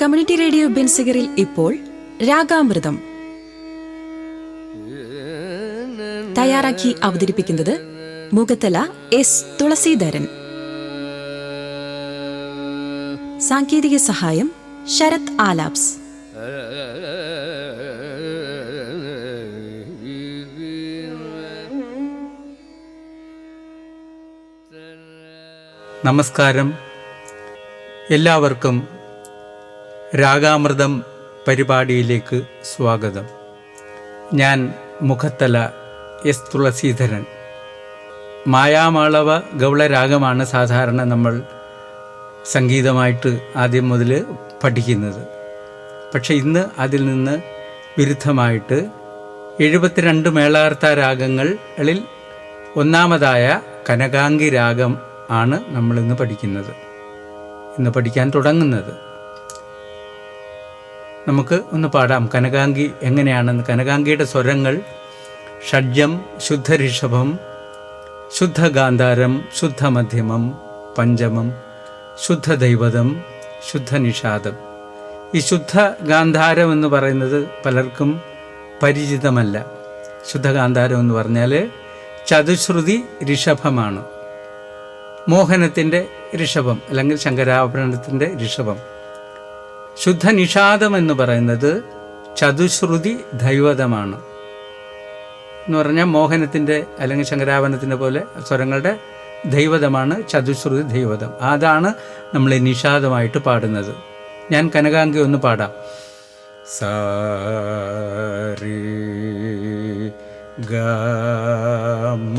Community radio ബെൻസിഗറിൽ ഇപ്പോൾ രാഗാമൃതം. തയ്യാറാക്കി അവതരിപ്പിക്കുന്നത് മുഖത്തല എസ് തുളസീധരൻ. സാങ്കേതിക സഹായം ശരത് ആലാപ്സ്. നമസ്കാരം. എല്ലാവർക്കും രാഗാമൃതം പരിപാടിയിലേക്ക് സ്വാഗതം. ഞാൻ മുഖത്തല എസ് തുളസീധരൻ. മായാമാളവ ഗൗളരാഗമാണ് സാധാരണ നമ്മൾ സംഗീതമായിട്ട് ആദ്യം മുതൽ പഠിക്കുന്നത്. പക്ഷെ ഇന്ന് അതിൽ നിന്ന് വിരുദ്ധമായിട്ട് എഴുപത്തിരണ്ട് മേളാർത്ത രാഗങ്ങളിൽ ഒന്നാമതായ കനകാംഗി രാഗം ആണ് നമ്മൾ ഇന്ന് പഠിക്കുന്നത്. ഇന്ന് പഠിക്കാൻ തുടങ്ങുന്നത്. നമുക്ക് ഒന്ന് പാടാം. കനകാംഗി എങ്ങനെയാണെന്ന്. കനകാംഗിയുടെ സ്വരങ്ങൾ ഷഡ്ജം ശുദ്ധ ഋഷഭം ശുദ്ധ ഗാന്ധാരം ശുദ്ധ മധ്യമം പഞ്ചമം ശുദ്ധ ദൈവതം ശുദ്ധ നിഷാദം ഈ ശുദ്ധ ഗാന്ധാരം എന്ന് പറയുന്നത് പലർക്കും പരിചിതമല്ല. ശുദ്ധ ഗാന്ധാരം എന്ന് പറഞ്ഞാൽ ചതുശ്രുതി ഋഷഭമാണ്. മോഹനത്തിന്റെ ഋഷഭം അല്ലെങ്കിൽ ശങ്കരാഭരണത്തിന്റെ ഋഷഭം. ശുദ്ധ നിഷാദം എന്ന് പറയുന്നത് ചതുശ്രുതി ദൈവതമാണ്. എന്ന് പറഞ്ഞാൽ മോഹനത്തിന്റെ അല്ലെങ്കിൽ ശങ്കരാഭരണത്തിന്റെ പോലെ സ്വരങ്ങളുടെ ദൈവതമാണ് ചതുശ്രുതി ദൈവതം. അതാണ് നമ്മൾ നിഷാദമായിട്ട് പാടുന്നത്. ഞാൻ കനകാംഗി ഒന്ന് പാടാം. സാരി ഗമ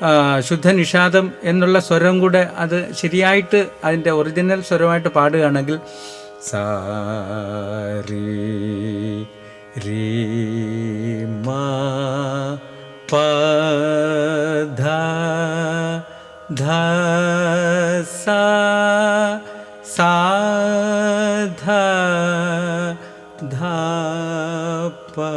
ആ, ശുദ്ധനിഷാദം എന്നുള്ള സ്വരം കൂടെ അത് ശരിയായിട്ട് അതിന്റെ ഒറിജിനൽ സ്വരമായിട്ട് പാടുകയാണെങ്കിൽ സാ രീ മാ ധ ധ ധ പ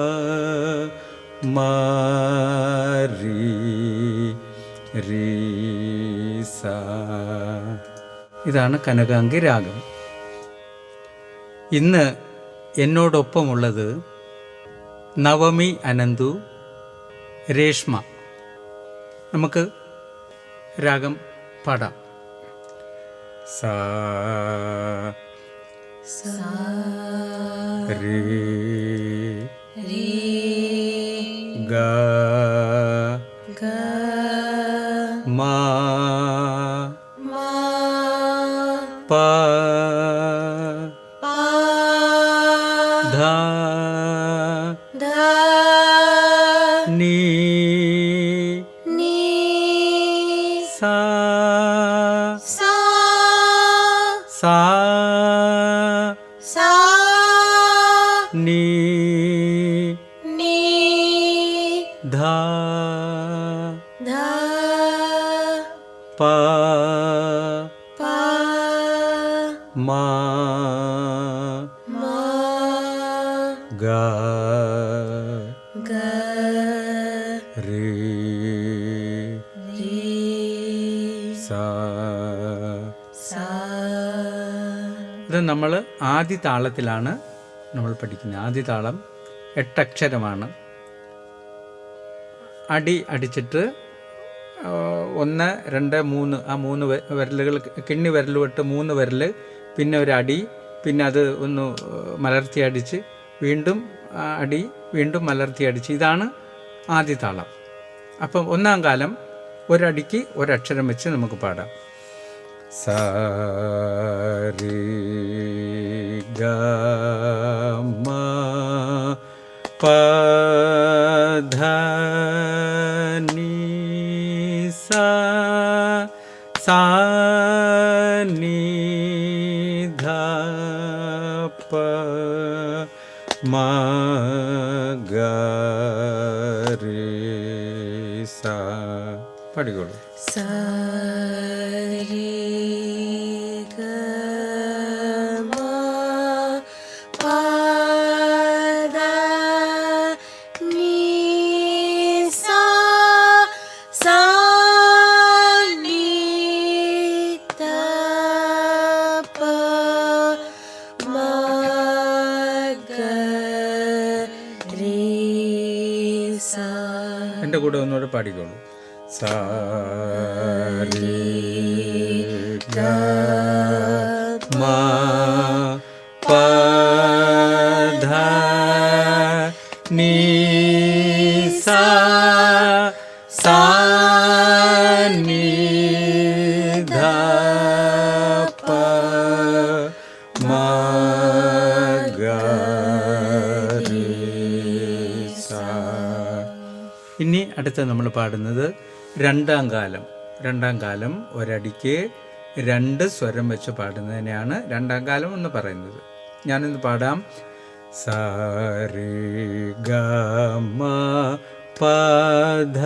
ഇതാണ് കനകാംഗി രാഗം. ഇന്ന് എന്നോടൊപ്പമുള്ളത് നവമി അനന്തു രേഷ്മ. നമുക്ക് രാഗം പാടാം. സാ രീ ഗ പ മ ഗ sa സ ഇത് നമ്മൾ ആദ്യ താളത്തിലാണ് നമ്മൾ പഠിക്കുന്നത്. ആദ്യ താളം എട്ടക്ഷരമാണ്. അടി അടിച്ചിട്ട് ഒന്ന് രണ്ട് മൂന്ന്. ആ മൂന്ന് വിരലുകൾ കിണ്ണി വിരൽ തൊട്ട് മൂന്ന് വിരൽ പിന്നെ ഒരു അടി പിന്നെ അത് ഒന്ന് മലർത്തി അടിച്ച് വീണ്ടും അടി വീണ്ടും മലർത്തി അടിച്ച്. ഇതാണ് ആദ്യ താളം. അപ്പം ഒന്നാം കാലം ഒരടിക്ക് ഒരക്ഷരം വെച്ച് നമുക്ക് പാടാം. സാരി ഗ മ ഗ രി സ പാടിക്കോളൂ സ രി ഗ മ അടുത്ത നമ്മൾ പാടുന്നത് രണ്ടാം കാലം. രണ്ടാം കാലം ഒരടിക്ക് രണ്ട് സ്വരം വെച്ച് പാടുന്നതിനെയാണ് രണ്ടാം കാലം എന്ന് പറയുന്നത്. ഞാനിന്ന് പാടാം. സാരി ഗ മ പ ധ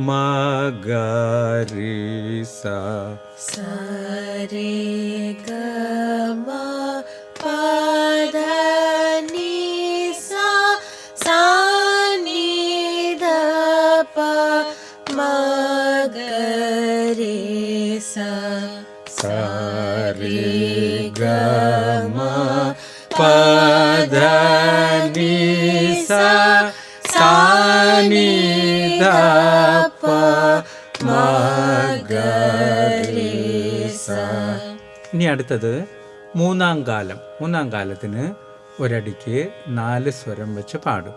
ma ga ri sa sa padani ga ma pa dha ni sa sanida ni pa ഇനി അടുത്തത് മൂന്നാം കാലം മൂന്നാം കാലത്തിന് ഒരടിക്ക് നാല് സ്വരം വെച്ച് പാടും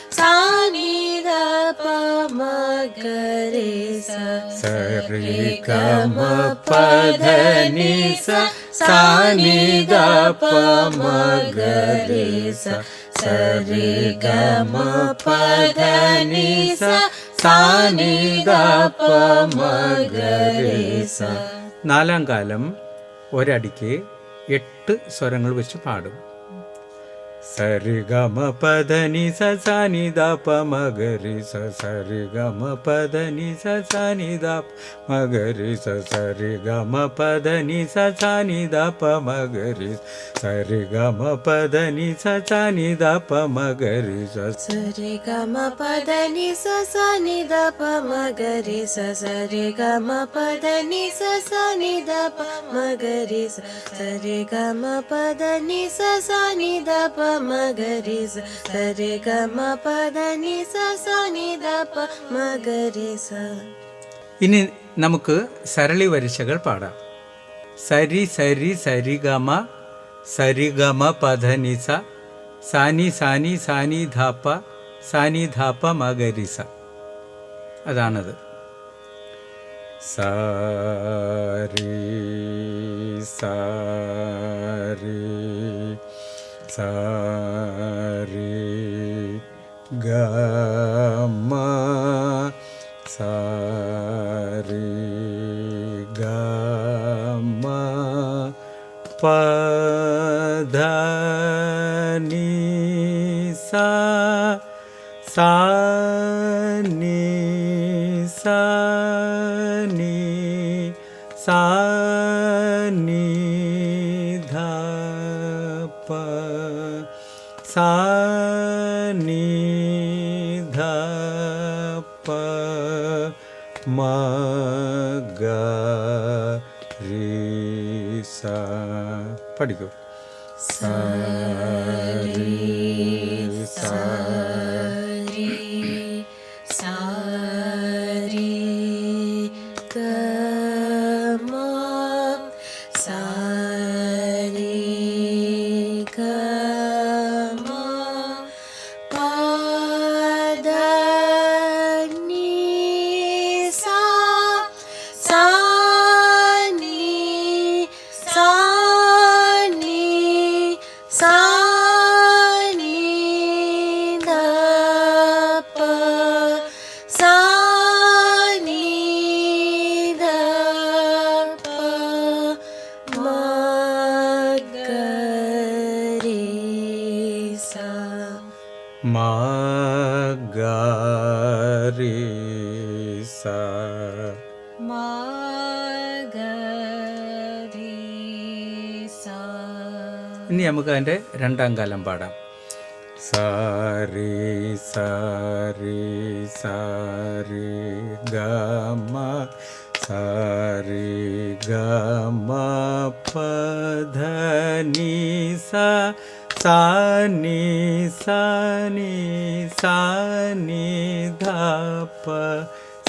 സാനി സാനി ഗപ്പമഗരി സരി ഗപ്പനി സാനി ഗപ്പമഗരി നാലാം കാലം ഒരടിക്ക് എട്ട് സ്വരങ്ങൾ വെച്ച് പാടും. सर ग पदनि ससा दाप मगरि स पदनी ससा निगरि से गी सी दप मागरी से ग पदानी सचनि धसा दगरि सदानी ससा निगरि दाप സ da pa ma ga re sa ഇനി നമുക്ക് സരളി വരിശകൾ പാടാം സരി സരി സരിഗമ സരിഗമ പധനിസ സാനി സാനി സാനി ധാപ്പ സാനി ധാപ്പ മകരിസ അതാണത് സാരി സാരി സാരി ഗമ സാരി ഗമ പധനി ധപ സാനി ധപ മഗ സ. പഠിക്കൂ. സരി സാരി സ ഇനി നമുക്ക് അതിന്റെ രണ്ടാം കാലം പാടാം. സാരി സാരി സാരി ഗമ സാരി ഗമ പധനി സ സാനി സാനി സാനി ധപ്പ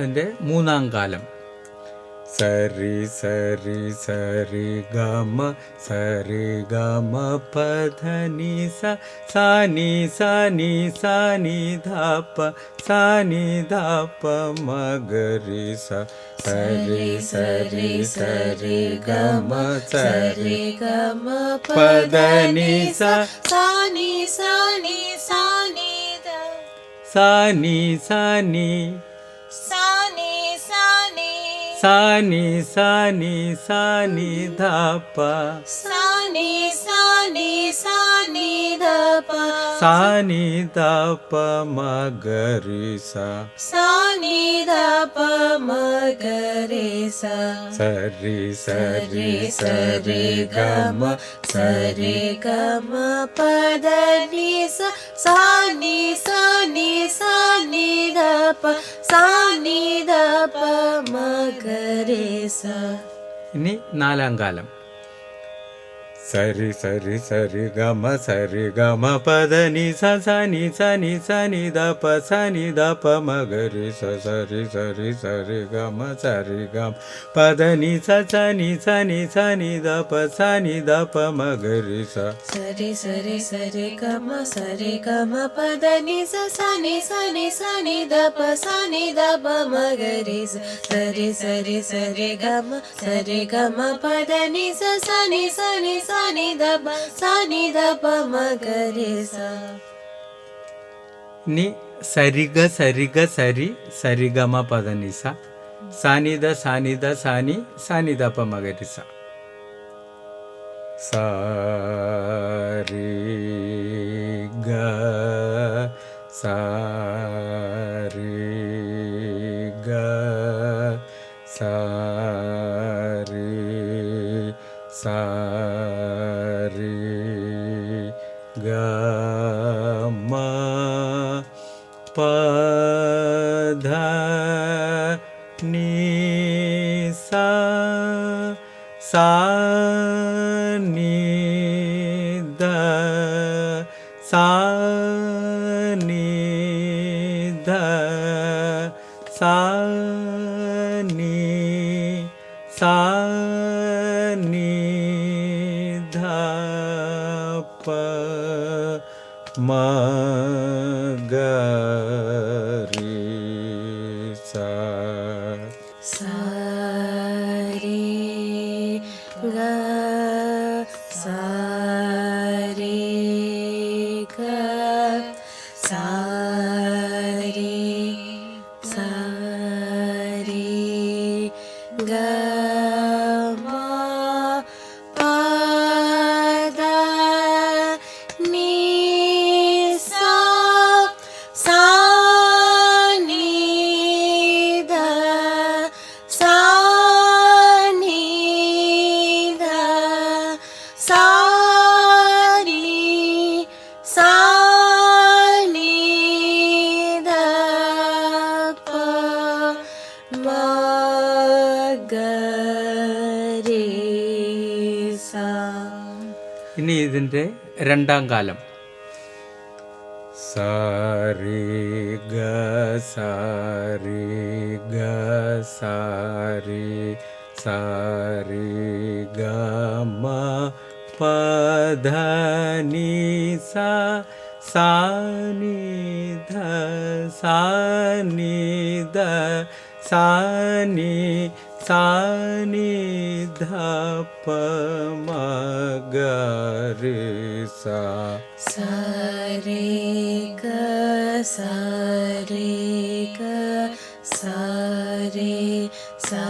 അതിന്റെ മൂന്നാം കാലം. സരി സരി സരി ഗമ സരി ഗമ പധനി സ സാനി സാനി സാനി ധാപ്പ സാനി ധാപ്പ മഗരി സ. സരി സരി സരി ഗമ സരി ഗമ പധനി സ. സാനി സാനി സനി ദ സാനി സാനി സാനി सानि सानि सानि सी सानि सानि सानि नी सानि दा पा स नी दा प गरे सा सी दा परे सा सरि गम पदनि कर की सा सी सी सी दापा ഇനി നാലാം കാലം. സരി സരി സരി ഗമ സരി ഗമ പദ നി സ സനി സനി സനി ധ പ സനി ധ പ മഗരി സ സരി സരി സരി ഗമ സരി ഗമ പദ നി സ സനി സനി സനി ധ പ സനി ധ പ മഗരി സ സരി സരി സരി ഗമ സരി ഗമ പദ നി സ സനി സനി സനി ദ പ സനി ദ പ മഗരി സ സരി സരി സരി ഗമ സരി ഗമ പദ നി സ സനി സനി സനി ദ പ സനി ദ പ മഗരി സ ഇനി സരിഗ സരിഗ സരി സരിഗമ सा नि സാരി ഇനി ഇതിന്റെ രണ്ടാം കാലം. സാരി ഗ സാരി ഗ സാരി സാരി ഗ മ പധനി സ सानिध सानिध सानि सानिध पमगर सा सरे ग सरे ग सरे सा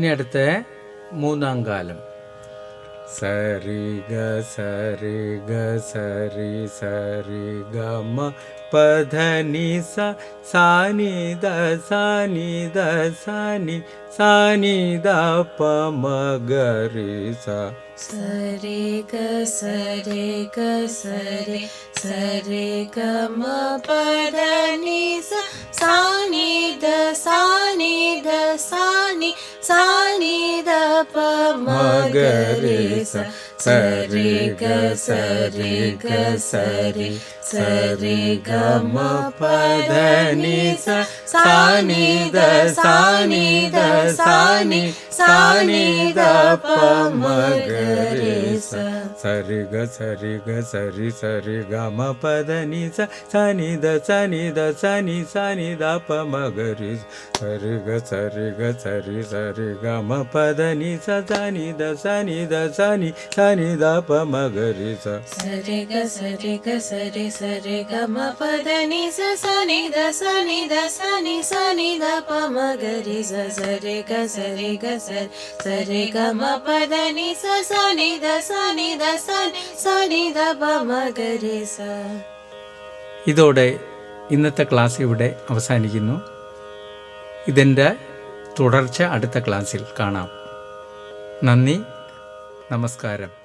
ഇനി അടുത്ത മൂന്നാം കാലം. സരി ഗ സരി ഗ സരി സരി ഗ മ പധ നി സ സാനി ദ സാനി ദ സാനി സാനി ദ പ മ ഗ രി സ. സരി ഗ സരി ഗ സരി സരി ഗ മ പദ നി സ സാനി ദ സാനി சாணி சாணி த மகரேச ദ സാനി സാനി ദ പ മ ഗ രി സ സരി ഗ സരി ഗ സരി സരി ഗ മ പദ നി സ സാനി ദ സാനി ദ സാനി സാനി ദ പ മ ഗ രി സ സരി ഗ സരി ഗ സരി സരി ഗ മ പദ നി സ സനി ദ സനി ദ സനി സനി ദ പ മ ഗ രി സരി ഗ സരി ഗ സരി സരി ഗ മ പദ നി സ സനി ദ സനി ദ സനി സനി ദ പ മ ഗ രി സ സരി ഗ സരി ഗ സരി സരി ഗ മ പദ നി സ സനി ദ സനി ദ സനി സനി ദ പ മ ഗ ಸ സ സരി ഗ സരി ഗ സരി സരി ഗ മ പദ നി സ സനി ദ സനി ദ സനി സനി ദ പ മ ഗ രി സ ഇതോടെ ഇന്നത്തെ ക്ലാസ് ഇവിടെ അവസാനിക്കുന്നു. ഇതിന്റെ തുടർച്ച അടുത്ത ക്ലാസ്സിൽ കാണാം. നന്ദി നമസ്കാരം.